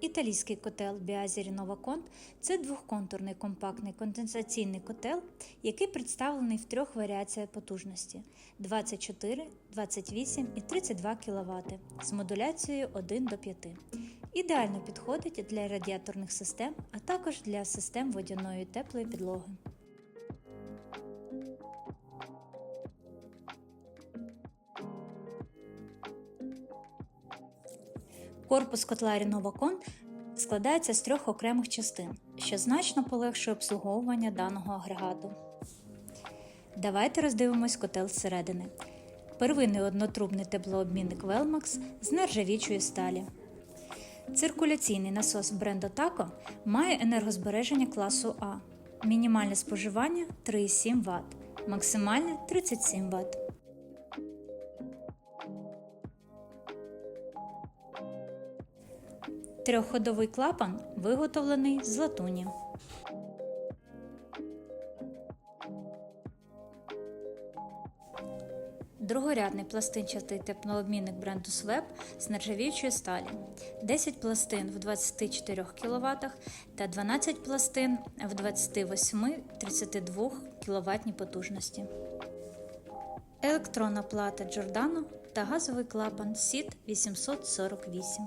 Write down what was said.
Італійський котел Біазері Новаконт це двохконтурний компактний конденсаційний котел, який представлений в трьох варіаціях потужності 24, 28 і 32 кВт з модуляцією 1 до 5. Ідеально підходить для радіаторних систем, а також для систем водяної теплої підлоги. Корпус котла Ріновакон складається з трьох окремих частин, що значно полегшує обслуговування даного агрегату. Давайте роздивимось котел зсередини. Первинний однотрубний теплообмінник Velmax з нержавічої сталі. Циркуляційний насос бренду Taco має енергозбереження класу А. Мінімальне споживання 3,7 Вт, максимальне 37 Вт. Трьохходовий клапан виготовлений з латуні. Другорядний пластинчатий теплообмінник бренду Sweb з нержавіючої сталі, 10 пластин в 24 кВт та 12 пластин в 28-32 кВт потужності. Електронна плата Giordano та газовий клапан SIT 848.